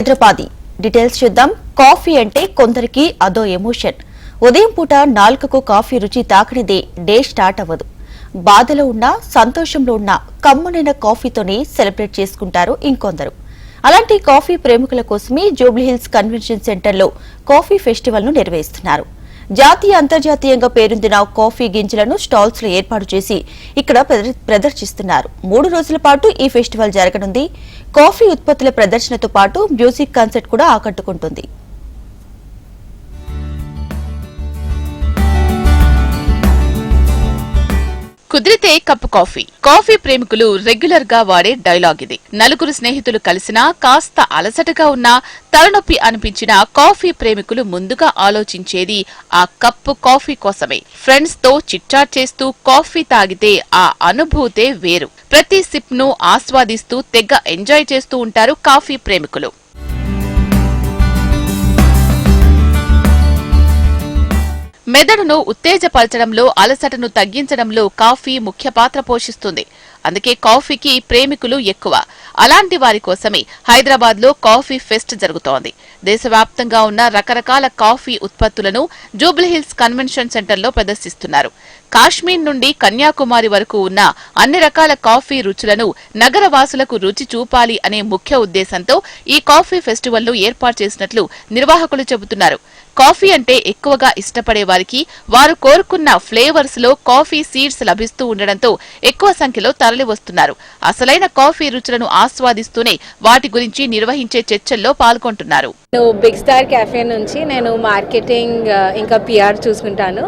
Hyderabadi. Details చూద్దాం. Coffee అంటే కొందరికి అదో ఎమోషన్. ఉదయం పూట నాలుకకు కాఫీ రుచి తాకనిదే డే స్టార్ట్ అవ్వదు. బాధలో ఉన్నా సంతోషంలో ఉన్నా కమ్మునైన కాఫీతోనే సెలబ్రేట్ చేసుకుంటారు ఇంకొందరు. అలాంటి కాఫీ ప్రేమికుల కోసమే జూబ్లీహిల్స్ కన్వెన్షన్ సెంటర్లో కాఫీ ఫెస్టివల్ను నిర్వహిస్తున్నారు. జాతీయ అంతర్జాతీయంగా పేరొందిన కాఫీ గింజలను స్టాల్స్లో ఏర్పాటు చేసి ఇక్కడ ప్రదర్శిస్తున్నారు. మూడు రోజుల పాటు ఈ ఫెస్టివల్ జరగనుంది. కాఫీ ఉత్పత్తుల ప్రదర్శనతో పాటు మ్యూజిక్ కాన్సర్ట్ కూడా ఆకట్టుకుంటుంది. కుదిరితే కప్పు కాఫీ. కాఫీ ప్రేమికులు రెగ్యులర్గా వాడే డైలాగ్ ఇది. నలుగురు స్నేహితులు కలిసినా కాస్త అలసటగా ఉన్నా తలనొప్పి అనిపించిన కాఫీ ప్రేమికులు ముందుగా ఆలోచించేది ఆ కప్పు కాఫీ కోసమే. ఫ్రెండ్స్తో చిట్చాట్ చేస్తూ కాఫీ తాగితే ఆ అనుభూతే వేరు. ప్రతి సిప్ను ఆస్వాదిస్తూ తెగ ఎంజాయ్ చేస్తూ ఉంటారు కాఫీ ప్రేమికులు. మెదడును ఉత్తేజపరచడంలో అలసటను తగ్గించడంలో కాఫీ ముఖ్య పాత్ర పోషిస్తుంది. అందుకే కాఫీకి ప్రేమికులు ఎక్కువ. అలాంటి వారి కోసమే హైదరాబాద్లో కాఫీ ఫెస్ట్ జరుగుతోంది. దేశవ్యాప్తంగా ఉన్న రకరకాల కాఫీ ఉత్పత్తులను జూబ్లీహిల్స్ కన్వెన్షన్ సెంటర్లో ప్రదర్శిస్తున్నారు. కాశ్మీర్ నుండి కన్యాకుమారి వరకు ఉన్న అన్ని రకాల కాఫీ రుచులను నగరవాసులకు రుచి చూపాలి అనే ముఖ్య ఉద్దేశంతో ఈ కాఫీ ఫెస్టివల్ను ఏర్పాటు చేసినట్లు నిర్వాహకులు చెబుతున్నారు. కాఫీ అంటే ఎక్కువగా ఇష్టపడే వారికి వారు కోరుకున్న ఫ్లేవర్స్లో కాఫీ సీడ్స్ లభిస్తూ ఉండడంతో ఎక్కువ సంఖ్యలో తరలి వస్తున్నారు అసలైన కాఫీ రుచులను ఆస్వాదిస్తూనే వాటి గురించి నిర్వహించే చర్చల్లో పాల్గొంటున్నారు. బిగ్ స్టార్ క్యాఫే నుంచి నేను మార్కెటింగ్ ఇంకా పిఆర్ చూసుకుంటాను.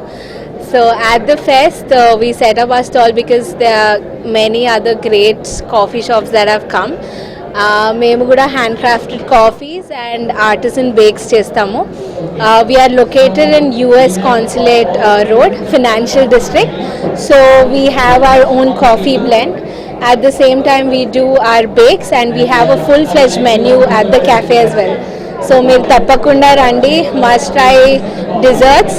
So at the fest we set up our stall because the are many other great coffee shops that have come మేము కూడా hand crafted coffees and artisan bakes చేస్తాము we're located in US consulate road financial district so we have our own coffee blend At the same time, we do our bakes and we have a full-fledged menu at the cafe as well. So మీరు తప్పకుండా రండి. Must try desserts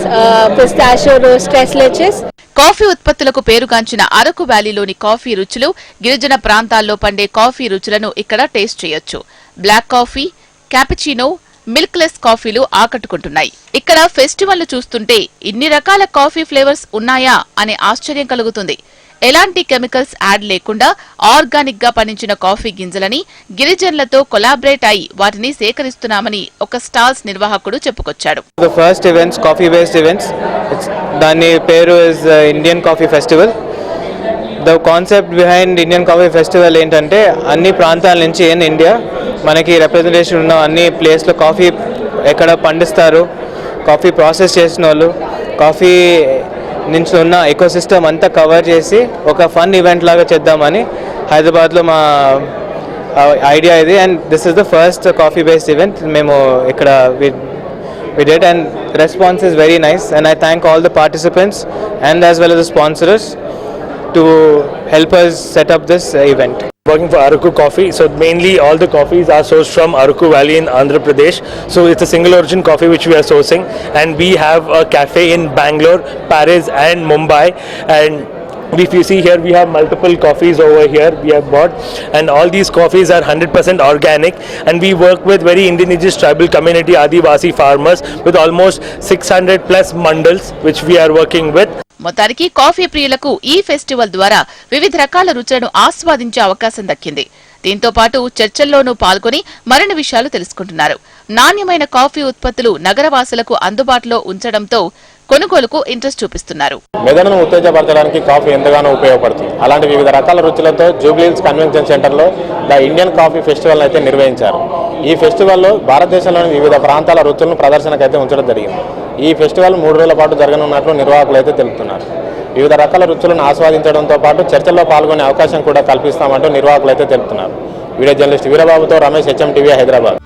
pistachio roast tres leches coffee ఉత్పత్తులకు పేరుగాంచిన Araku వ్యాలీలోని coffee రుచులు గిరిజన ప్రాంతాల్లో పండే coffee రుచులను ఇక్కడ టేస్ట్ చేయొచ్చు. Black coffee cappuccino milk less కాఫీలు ఆకట్టుకుంటున్నాయి. ఇక్కడ ఫెస్టివల్ చూస్తుంటే ఇన్ని రకాల కాఫీ ఫ్లేవర్స్ ఉన్నాయా అనే ఆశ్చర్యం కలుగుతుంది. ఎలాంటి కెమికల్స్ యాడ్ లేకుండా ఆర్గానిక్గా పండించిన కాఫీ గింజలని గిరిజనులతో కొలాబరేట్ అయి వాటిని సేకరిస్తున్నామని ఒక స్టాల్స్ నిర్వాహకుడు చెప్పుకొచ్చాడు. The first events coffee based events దాని పేరు is Indian coffee festival the concept behind Indian coffee festival ఏంటంటే అన్ని ప్రాంతాల నుంచి ఇన్ ఇండియా మనకి రిప్రజెంటేషన్ ఉన్న అన్ని ప్లేస్లో కాఫీ ఎక్కడ పండిస్తారు కాఫీ ప్రాసెస్ చేసిన వాళ్ళు కాఫీ నుంచి ఉన్న ఎకోసిస్టమ్ అంతా కవర్ చేసి ఒక ఫన్ ఈవెంట్ లాగా చేద్దామని హైదరాబాద్లో మా ఐడియా ఇది. And this is the first coffee based event మేము ఇక్కడ విడేట్ and response is very nice and I thank all the participants and as well the sponsorers to help us set up this event working for Aruku Coffee. So mainly all the coffees are sourced from Aruku Valley in Andhra Pradesh. So it's a single origin coffee which we are sourcing, and we have a cafe in Bangalore, Paris, and Mumbai, and. If you see here, we have multiple coffees over here we have bought, and all these coffees are 100% organic. And we work with very indigenous tribal community Adivasi farmers with almost 600 plus mandals, which we are working with. మొత్తానికి coffee ప్రియులకు ఈ festival ద్వారా వివిధ రకాల రుచులను ఆస్వాదించే అవకాశం దక్కింది దీంతో పాటు చర్చల్లోనూ పాల్గొని మరిన్ని విషయాలు తెలుసుకుంటున్నారు నాణ్యమైన కాఫీ ఉత్పత్తులు నగరవాసులకు అందుబాటులో ఉంచడంతో కొనుగోలుకు ఇంట్రెస్ట్ చూపిస్తున్నారు. మెదడును ఉత్తేజపరచడానికి కాఫీ ఎంతగానో ఉపయోగపడుతుంది. అలాంటి వివిధ రకాల రుచులతో జూబ్లీహిల్స్ కన్వెన్షన్ సెంటర్లో ద ఇండియన్ కాఫీ ఫెస్టివల్ అయితే నిర్వహించారు. ఈ ఫెస్టివల్లో భారతదేశంలోని వివిధ ప్రాంతాల రుచులను ప్రదర్శనకు అయితే ఉంచడం జరిగింది. ఈ ఫెస్టివల్ మూడు రోజుల పాటు జరగనున్నట్లు నిర్వాహకులు అయితే తెలుపుతున్నారు. వివిధ రకాల రుచులను ఆస్వాదించడంతో పాటు చర్చల్లో పాల్గొనే అవకాశం కూడా కల్పిస్తామంటూ నిర్వాహకులు అయితే తెలుపుతున్నారు. వీడియో జర్నలిస్ట్ వీరబాబుతో రమేష్ హెచ్ఎం టీవీ హైదరాబాద్.